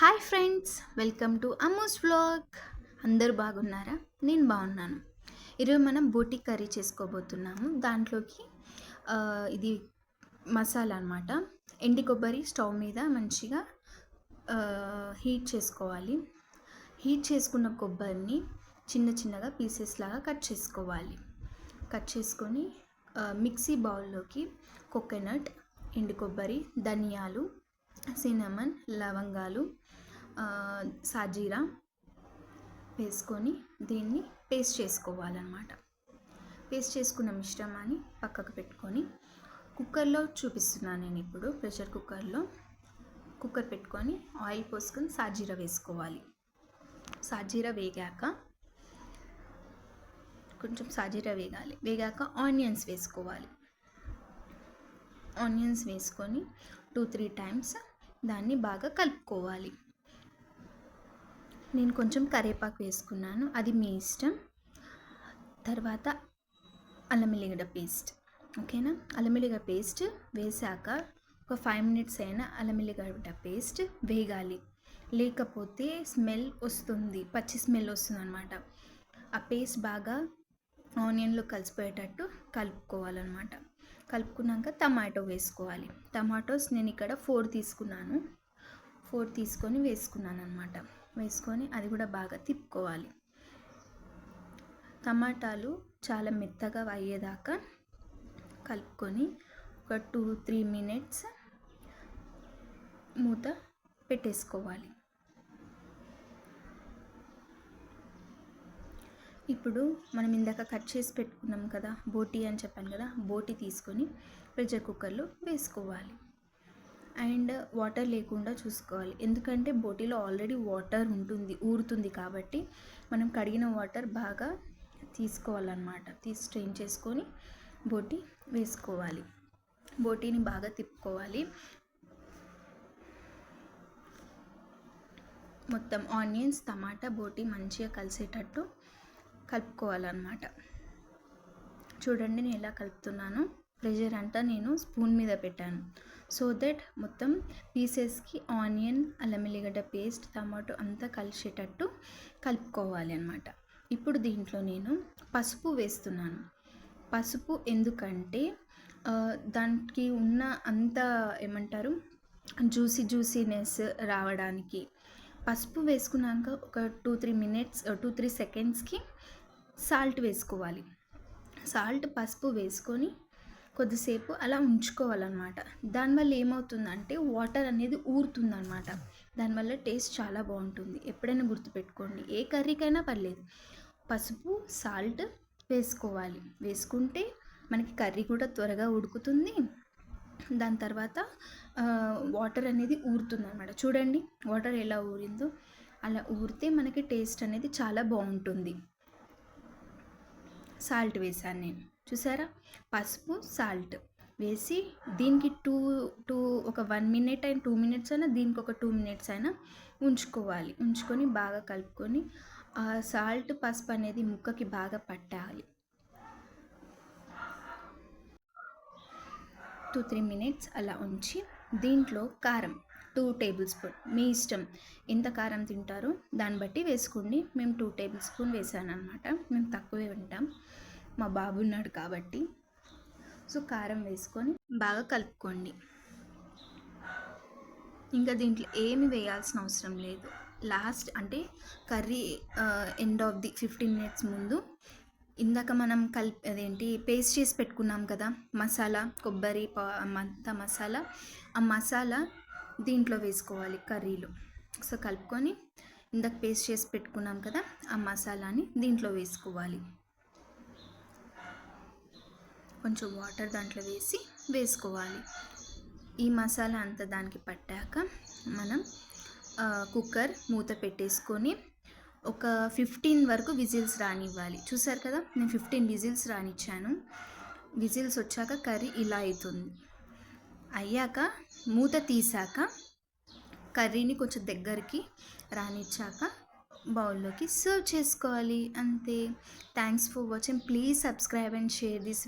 Hi friends welcome to Ammu's vlog అందరూ బాగున్నారా? నేను బాగున్నాను. ఈరోజు మనం బోటి కర్రీ చేసుకోబోతున్నాము. దాంట్లోకి ఇది మసాలా అనమాట ఎండి కొబ్బరి స్టవ్ మీద మంచిగా హీట్ చేసుకోవాలి. హీట్ చేసుకున్న కొబ్బరిని చిన్న చిన్నగా పీసెస్ లాగా కట్ చేసుకోవాలి. కట్ చేసుకొని మిక్సీ బౌల్లోకి కోకోనట్ ఎండు కొబ్బరి ధనియాలు సినమన్ లవంగాలు సాజీరా వేసుకొని దీన్ని పేస్ట్ చేసుకోవాలన్నమాట. పేస్ట్ చేసుకున్న మిశ్రమాన్ని పక్కకు పెట్టుకొని కుక్కర్లో చూపిస్తున్నాను నేను ఇప్పుడు ప్రెషర్ కుక్కర్లో. కుక్కర్ పెట్టుకొని ఆయిల్ పోసుకొని సాజీరా వేసుకోవాలి. సాజీరా వేగాక కొంచెం సాజీరా వేగాలి. వేగాక ఆనియన్స్ వేసుకోవాలి. ఆనియన్స్ వేసుకొని టూ త్రీ టైమ్స్ దాన్ని బాగా కలుపుకోవాలి. నేను కొంచెం కరివేపాకు వేసుకున్నాను అది మీ ఇష్టం. తర్వాత అల్లం ఎల్లిగడ్డ పేస్ట్ ఓకేనా? అల్లం ఎల్లిగడ్డ పేస్ట్ వేసాక ఒక ఫైవ్ మినిట్స్ అయినా అల్లం ఎల్లిగడ్డ పేస్ట్ వేగాలి. లేకపోతే స్మెల్ వస్తుంది పచ్చి స్మెల్ వస్తుంది అనమాట ఆ పేస్ట్ బాగా ఆనియన్లో కలిసిపోయేటట్టు కలుపుకోవాలన్నమాట. కలుపుకున్నాక టమాటో వేసుకోవాలి. టమాటోస్ నేను ఇక్కడ ఫోర్ తీసుకున్నాను. ఫోర్ తీసుకొని వేసుకున్నాను అనమాట వేసుకొని అది కూడా బాగా తిప్పుకోవాలి. టమాటాలు చాలా మెత్తగా అయ్యేదాకా కలుపుకొని ఒక టూ త్రీ మినిట్స్ మూత పెట్టేసుకోవాలి. ఇప్పుడు మనం ఇందాక కట్ చేసి పెట్టుకున్నాం కదా బోటి అని చెప్పాను కదా బోటి తీసుకొని ప్రెషర్ కుక్కర్లో వేసుకోవాలి. అండ్ వాటర్ లేకుండా చూసుకోవాలి. ఎందుకంటే బోటీలో ఆల్రెడీ వాటర్ ఉంటుంది ఊరుతుంది కాబట్టి మనం కడిగిన వాటర్ బాగా తీసుకోవాలన్నమాట. తీసి స్ట్రెయిన్ చేసుకొని బోటి వేసుకోవాలి. బోటీని బాగా తిప్పుకోవాలి. మొత్తం ఆనియన్స్ టమాటా బోటీ మంచిగా కలిసేటట్టు కలుపుకోవాలన్నమాట. చూడండి నేను ఎలా కలుపుతున్నాను. ప్రెషర్ అంతా నేను స్పూన్ మీద పెట్టాను. సో దట్ మొత్తం పీసెస్కి ఆనియన్ అల్లం వెల్లిగడ్డ పేస్ట్ టమాటో అంతా కలిసేటట్టు కలుపుకోవాలి అనమాట ఇప్పుడు దీంట్లో నేను పసుపు వేస్తున్నాను. పసుపు ఎందుకంటే దానికి ఉన్న అంత ఏమంటారు జ్యూసీ జ్యూసీనెస్ రావడానికి. పసుపు వేసుకున్నాక ఒక two three minutes two three సెకండ్స్కి salt వేసుకోవాలి. సాల్ట్ పసుపు వేసుకొని కొద్దిసేపు అలా ఉంచుకోవాలన్నమాట. దానివల్ల ఏమవుతుందంటే వాటర్ అనేది ఊరుతుందన్నమాట. దానివల్ల టేస్ట్ చాలా బాగుంటుంది. ఎప్పుడైనా గుర్తుపెట్టుకోండి. ఏ కర్రీకైనా పర్లేదు. పసుపు సాల్ట్ వేసుకోవాలి. వేసుకుంటే మనకి కర్రీ కూడా త్వరగా ఉడుకుతుంది. దాని తర్వాత వాటర్ అనేది ఊరుతుంది అనమాట చూడండి వాటర్ ఎలా ఊరిందో. అలా ఊరితే మనకి టేస్ట్ అనేది చాలా బాగుంటుంది. సాల్ట్ వేసాను నేను. చూసారా? పసుపు సాల్ట్ వేసి దీనికి టూ టూ ఒక వన్ మినిట్ అయినా టూ మినిట్స్ అయినా దీనికి ఒక టూ మినిట్స్ అయినా ఉంచుకోవాలి. ఉంచుకొని బాగా కలుపుకొని ఆ సాల్ట్ పసుపు అనేది ముక్కకి బాగా పట్టాలి. టూ త్రీ మినిట్స్ అలా ఉంచి దీంట్లో కారం టూ టేబుల్ స్పూన్. మీ ఇష్టం. ఎంత కారం తింటారో దాన్ని బట్టి వేసుకోండి. మేము టూ టేబుల్ స్పూన్ వేసాను అనమాట మేము తక్కువే ఉంటాం. మా బాబు ఉన్నాడు కాబట్టి. సో కారం వేసుకొని బాగా కలుపుకోండి. ఇంకా దీంట్లో ఏమి వేయాల్సిన అవసరం లేదు. లాస్ట్ అంటే curry end of the fifteen minutes ముందు ఇందాక మనం కలిపి అదేంటి పేస్ట్ చేసి పెట్టుకున్నాం కదా మసాలా కొబ్బరి పా- అంతా మసాలా. ఆ మసాలా దీంట్లో వేసుకోవాలి కర్రీలో. సో కలుపుకొని ఇందాక పేస్ట్ చేసి పెట్టుకున్నాం కదా ఆ మసాలాని దీంట్లో వేసుకోవాలి. కొంచెం వాటర్ దాంట్లో వేసి వేసుకోవాలి. ఈ మసాలా అంతా దానికి పట్టాక మనం కుక్కర్ మూత పెట్టేసుకొని ఒక ఫిఫ్టీన్ వరకు విజిల్స్ రానివ్వాలి. చూసారు కదా నేను ఫిఫ్టీన్ విజిల్స్ రానిచ్చాను. విజిల్స్ వచ్చాక కర్రీ ఇలా అవుతుంది అయ్యాక మూత తీసాక కర్రీని కొంచెం దగ్గరికి రానిచ్చాక బౌల్లోకి సర్వ్ చేసుకోవాలి. అంతే. Thanks for watching please subscribe and share this